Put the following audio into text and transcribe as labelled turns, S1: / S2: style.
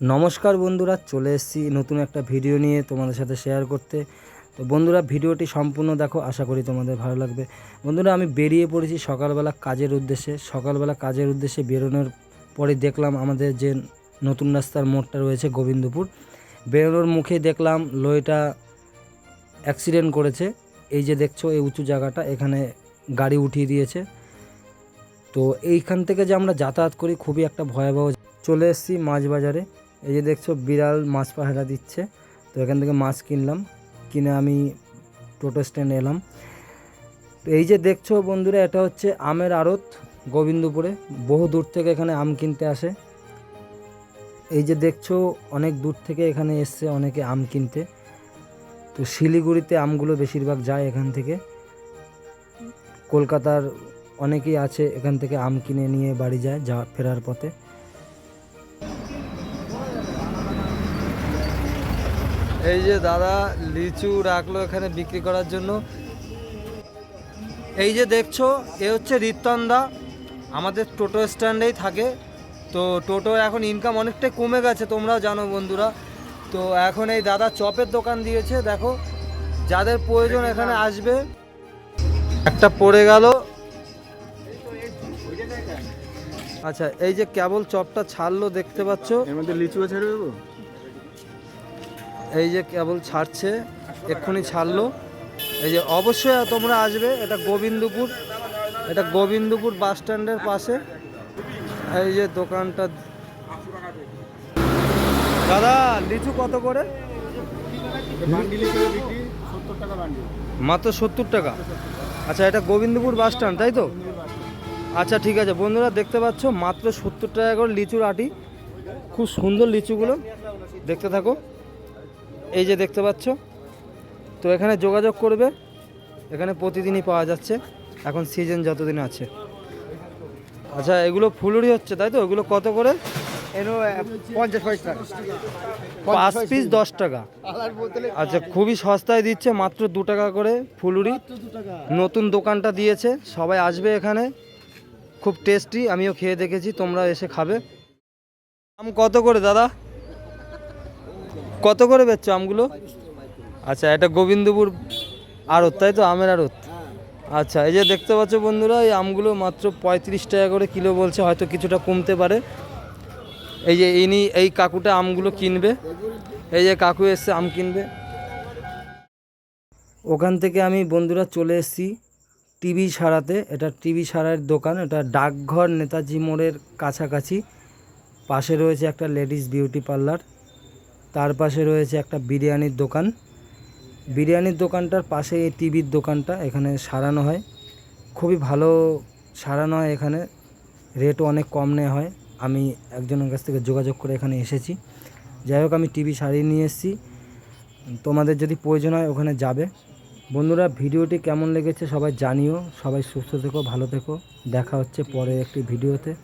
S1: নমস্কার বন্ধুরা, চলে এসেছি নতুন একটা ভিডিও নিয়ে তোমাদের সাথে শেয়ার করতে। তো বন্ধুরা, ভিডিওটি সম্পূর্ণ দেখো, আশা করি তোমাদের ভালো লাগবে। বন্ধুরা, আমি বেরিয়ে পড়েছি সকালবেলা কাজের উদ্দেশ্যে। সকালবেলা কাজের উদ্দেশ্যে বেরোনোর পরে দেখলাম আমাদের যে নতুন রাস্তার মোড়টা রয়েছে গোবিন্দপুর, বেরোনোর মুখে দেখলাম লরিটা অ্যাক্সিডেন্ট করেছে। এই যে দেখছ, এই উঁচু জায়গাটা, এখানে গাড়ি উঠিয়ে দিয়েছে। তো এইখান থেকে যে আমরা যাতায়াত করি, খুবই একটা ভয়াবহ চলে এসেছি মাছ বাজারে এই যে দেখছ, বিড়াল মাছ পাহারা দিচ্ছে। তো এখান থেকে মাছ কিনলাম। কিনে আমি টোটো স্ট্যান্ড এলাম। তো এই যে দেখছ বন্ধুরা, এটা হচ্ছে আমের আড়ত গোবিন্দপুরে। বহু দূর থেকে এখানে আম কিনতে আসে। এই যে দেখছ, অনেক দূর থেকে এখানে এসছে অনেকে আম কিনতে। তো শিলিগুড়িতে আমগুলো বেশিরভাগ যায় এখান থেকে। কলকাতার অনেকেই আছে এখান থেকে আম কিনে নিয়ে বাড়ি যায়, যা ফেরার পথে। এই যে দাদা লিচু রাখল এখানে বিক্রি করার জন্য। এই যে দেখছ, এ হচ্ছে রিত্তন্দা আমাদের টোটো স্ট্যান্ডেই থাকে। তো টোটো এখন ইনকাম অনেকটাই কমে গেছে, তোমরাও জানো বন্ধুরা। তো এখন এই দাদা চপের দোকান দিয়েছে, দেখো। যাদের প্রয়োজন এখানে আসবে। একটা পড়ে গেল। আচ্ছা এই যে কেবল চপটা ছাড়লো, দেখতে পাচ্ছ?
S2: এর মধ্যে লিচুও ছেড়ে দেবো
S1: এই যে কেবল ছাড়ছে, এক্ষুনি ছাড়লো। এই যে অবশ্যই তোমরা আসবে, এটা গোবিন্দপুর এটা গোবিন্দপুর বাস স্ট্যান্ডের পাশে। এই যে দোকানটা। দাদা, লিচু কত করে? মাত্র সত্তর টাকা। আচ্ছা এটা গোবিন্দপুর বাস স্ট্যান্ড, তাই তো? আচ্ছা ঠিক আছে। বন্ধুরা, দেখতে পাচ্ছ, মাত্র সত্তর টাকা করে লিচুর আটি। খুব সুন্দর লিচুগুলো। দেখতে থাকো। এই যে দেখতে পাচ্ছ তো এখানে যোগাযোগ করবে। এখানে প্রতিদিনই পাওয়া যাচ্ছে। এখন সিজন যতদিন আছে। আচ্ছা এগুলো ফুলুরি হচ্ছে তাই তো? এগুলো কত করে?
S2: পঞ্চাশ পয়সা।
S1: পাঁচ পিস দশ টাকা। আচ্ছা খুবই সস্তায় দিচ্ছে মাত্র দু টাকা করে ফুলুরি। নতুন দোকানটা দিয়েছে সবাই আসবে এখানে। খুব টেস্টি আমিও খেয়ে দেখেছি তোমরা এসে খাবে। আম কত করে দাদা? কত করে বেচছো আমগুলো? আচ্ছা এটা গোবিন্দপুর আড়ত, তাই তো? আমের আড়ত? আচ্ছা এই যে দেখতে পাচ্ছ বন্ধুরা, এই আমগুলো মাত্র পঁয়ত্রিশ টাকা করে কিলো বলছে, হয়তো কিছুটা কমতে পারে। এই যে ইনি, এই কাকুটা আমগুলো কিনবে। এই যে কাকু এসছে, আম কিনবে। ওখান থেকে আমি বন্ধুরা চলে এসেছি টিভি সারাতে। এটা টিভি সারার দোকান, এটা ডাকঘর নেতাজি মোড়ের কাছাকাছি। পাশে রয়েছে একটা লেডিস বিউটি পার্লার। তার পাশে রয়েছে একটা বিরিয়ানির দোকান। বিরিয়ানির দোকানটার পাশে এই টিভির দোকানটা, এখানে সারানো হয়। খুবই ভালো সারানো হয় এখানে। রেটও অনেক কম নেওয়া হয়। আমি একজনের কাছ থেকে যোগাযোগ করে এখানে এসেছি। যাই হোক, আমি টিভি সারিয়ে নিয়ে এসেছি। তোমাদের যদি প্রয়োজন হয়, ওখানে যাবে। বন্ধুরা, ভিডিওটি কেমন লেগেছে সবাই জানিও। সবাই সুস্থ থেকো, ভালো থেকো। দেখা হচ্ছে পরে একটি ভিডিওতে।